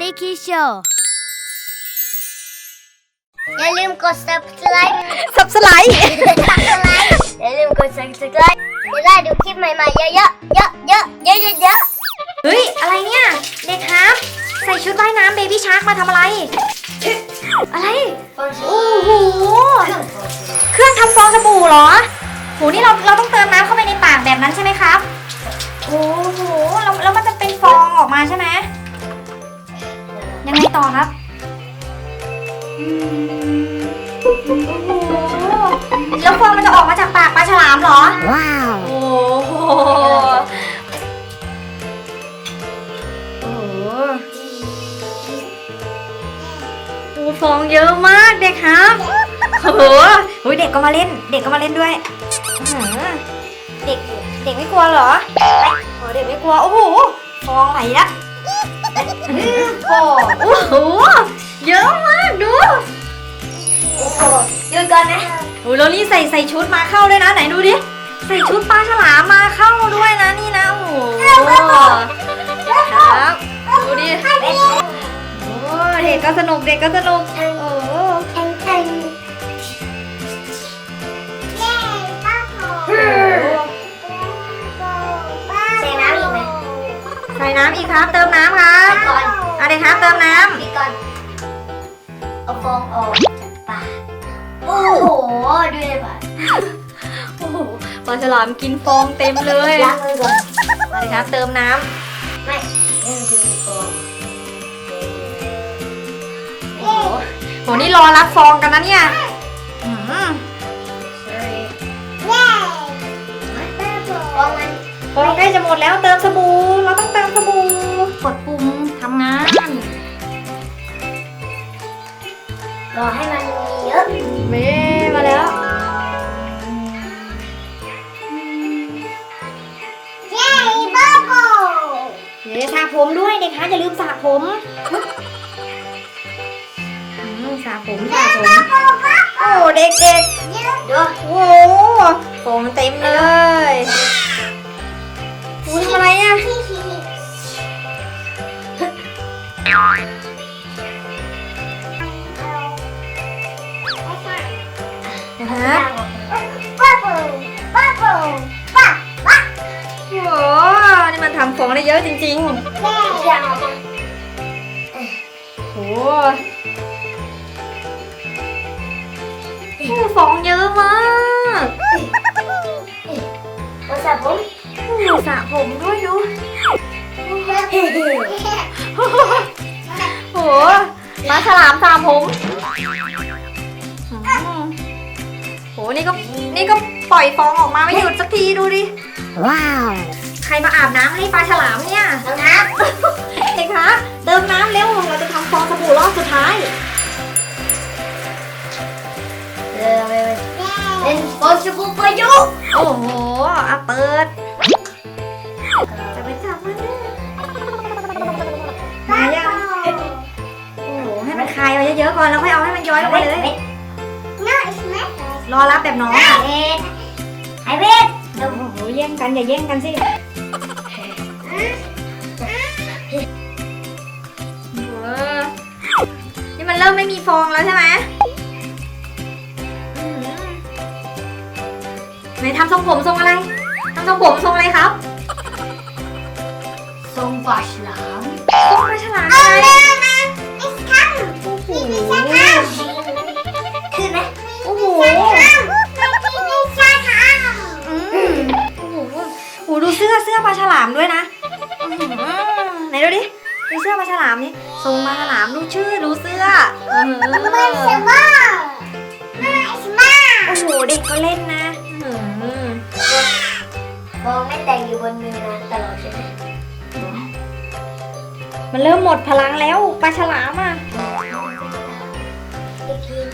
นิคิโชว์อย่าลืมกด subscribe สับสไลด์ subscribe อย่าลืมกด subscribe จะได้ดูคลิปใหม่ๆเยอะๆ เยอะๆ เยอะๆเยอะๆเยอะเฮ้ย อะไรเนี่ย เด็กครับ ใส่ชุดว่ายน้ำเบบี้ชาร์กมาทำอะไร อะไรๆโอ้โห เครื่องทำฟองสบู่เหรอโหนี่เราเราต้องเติมน้ำเข้าไปในปากแบบนั้นใช่ไหมครับ โอ้โหแล้วแล้วมันจะเป็นฟองออกมาใช่ไหม ยังไงต่อครับอืมโอ้โหแล้วฟองมันจะออกมาจากปากปลาฉลามเหรอว้าวโอ้โห โอ้โหดูฟองเยอะมากเด็กครับโอ้โหอุ๊ยเด็กก็มาเล่น เด็กก็มาเล่นด้วยอื้อหือเด็ก เด็กไม่กลัวเหรอไปโอ้เด็กไม่กลัว โอ้โห ฟองไหลละ ฟองโอ้โหเยอะมากดูโอ้โหหยุดก่อนนะโอ้แล้วนี่ใส่ใส่ชุดมาเข้าด้วยนะไหนดูดิ ใส่ชุดปลาฉลามมาเข้าด้วยนะนี่นะโอ้โหครับดูดิโอ้เด็กก็สนุกเด็กก็สนุก ส่น้ำอีกครับ เติมน้ำครับก่อนเอะไรครับเติมน้พี่ก่อนเอาฟองออกจากปากโอ้โหดูเลยป่ะำโอ้โหปลาฉลามกินฟองเต็มเลยล้างมือก่อนมาเลยครับเติมน้ไม่นี่มันคือฟองำโอ้โหโหนี่รอรับฟองกันนะเนี่ยอืม หมดแล้วเติมสบู่เราต้องเติมสบู่กดปุ่มทำงาน รอให้มันมีเยอะเมมาแล้ว เย้บ้าโบเดี๋ยวสระผมด้วยเด็กคะอย่าลืมสระผมอืมสระผมสระผม โอ้เด็กเยอะดูๆโอ้โหผมเต็มเลยคุณ ทำอะไรอะนะฮะบ้าโบบ้าโบบ้าบ้าโอ้นี่มันทำฟองได้เยอะจริงเย้ยังออกมาๆโอ้โหฟองเยอะมาก สระผมด้วยดูโอ้โหปลาฉลามสระผมอืมโหนี่ก็นี่ก็ปล่อยฟองออกมาไม่หยุดสักทีดูดิ ว้าว ใครมาอาบน้ำให้ปลาฉลามเนี่ยรองเท้าเด็กคะเติมน้ำเร็วเราจะทำฟองสบู่รอบสุดท้ายเออไปไปเป็นฟองสบู่ประยุกต์โอ้โหอะเปิด เยอะๆก่อนแล้วค่อยเอาให้มันย้อยลงไปเลยน่าใช่ไหมรอรับแบบน้องไออะเวทไอเวทโอ้โหแย่งกันอย่าแย่งกันสิเออนี่มันเริ่มไม่มีฟองแล้วใช่ไหมอื้อหือไหนทำทรงผมทรงอะไรทำทรงผมทรงอะไรครับ ทรงปลาฉลามทรงปลาฉลามเอาไง โอ้โหขึ้นไหมโอ้โหข้างไม่ไม่ใช่ข้างอืมโอ้โหโอ้โหดูเสื้อเสื้อปลาฉลามด้วยนะอื้อหือไหนดูดิดูเสื้อปลาฉลามนี่ทรงปลาฉลามดูชื่อดูเสื้ออื้อหือมันสมาไม่สมาโอ้โหเด็กก็เล่นนะอื้อหือฟองไม่แต่งอยู่บนมือนะตลอดใช่ไหมมันเริ่มหมดพลังแล้วปลาฉลามอะอีกที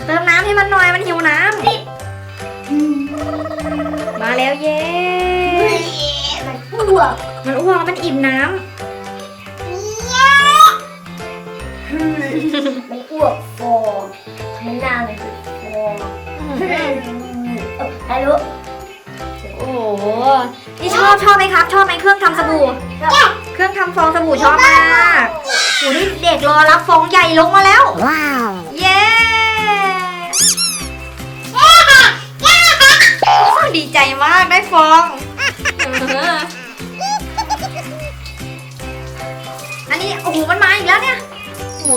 เติมน้ำให้มันหน่อยมันหิวน้ำมาแล้วเย้มันอ้วกมันอ้วกแล้วมันอิ่มน้มันอ้วกฟองมันหน้ามันคือฟองำฮัลโหลโอ้โหนี่ชอบชอบไหมครับ ชอบไหมเครื่องทำสบู่เครื่องทำฟองสบู่ชอบมากชโอ้นี่เด็กรอรับฟองใหญ่ลงมาแล้ว Wow. เย้ ดีใจมากได้ฟองอันนี้โอ้โหมันมาอีกแล้วเนี่ยโอ้โห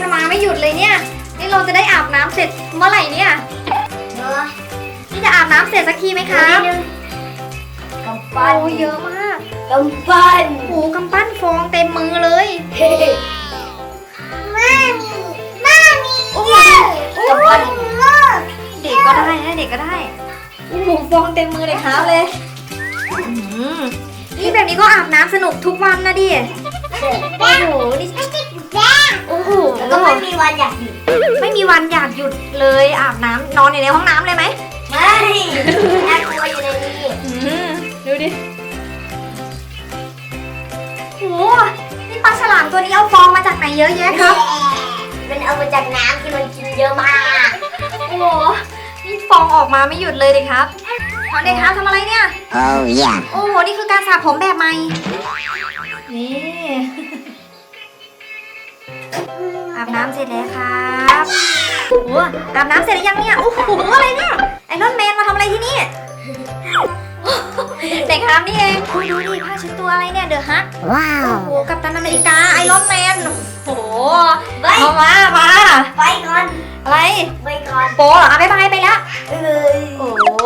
มันมาไม่หยุดเลยเนี่ย นี่เราจะได้อาบน้ำเสร็จเมื่อไหร่เนี่ย Nữa. นี่จะอาบน้ำเสร็จสักทีไหมคะ Cầm โอ้ pan. เยอะมาก Cầm pan. โอ้โหกำปั้นฟองเต็มมือเลย Mami. Mami. โอ้โหโอ้โหเด็กก็ได้นะเด็กก็ได้ โอ้โหฟองเต็มมือเลยครับเลยอื้อหือนี่แบบนี้ก็อาบน้ำสนุกทุกวันนะดิ โอ้โหนี่โอ้โหแล้วก็ไม่มีวันอยากหยุด ไม่มีวันอยากหยุดเลยอาบน้ำนอนอยู่ในห้องน้ำเลยไหมไม่น่ากลัวอยู่ในนี้ดูดิโหนี่ปลาฉลามตัวนี้เอาฟองมาจากไหนเยอะแยะครับ มันเอามาจากน้ำที่มันกินเยอะมาก โอ้โห นี่ฟองออกมาไม่หยุดเลยดิครับตอนเด็กครับทำอะไรเนี่ย Oh yeah. โอ้โห นี่คือการสระผมแบบใหม่ นี่ อาบน้ำเสร็จแล้วครับโอ้โหอาบน้ำเสร็จหรือยังเนี่ย โอ้โห อะไรเนี่ย ไอรอนแมนมาทำอะไรที่นี่ เด็กครับนี่เองคุณดูดิผ้าเช็ดตัวอะไรเนี่ยเดอะฮักโอ้ Wow. โหกัปตันอเมริกาไอรอนแมนโอ้โหไป เอามามาไปก่อนอะไร ไปก่อนโปเหรอเอาไปบายไปแล้วเออโอ้โห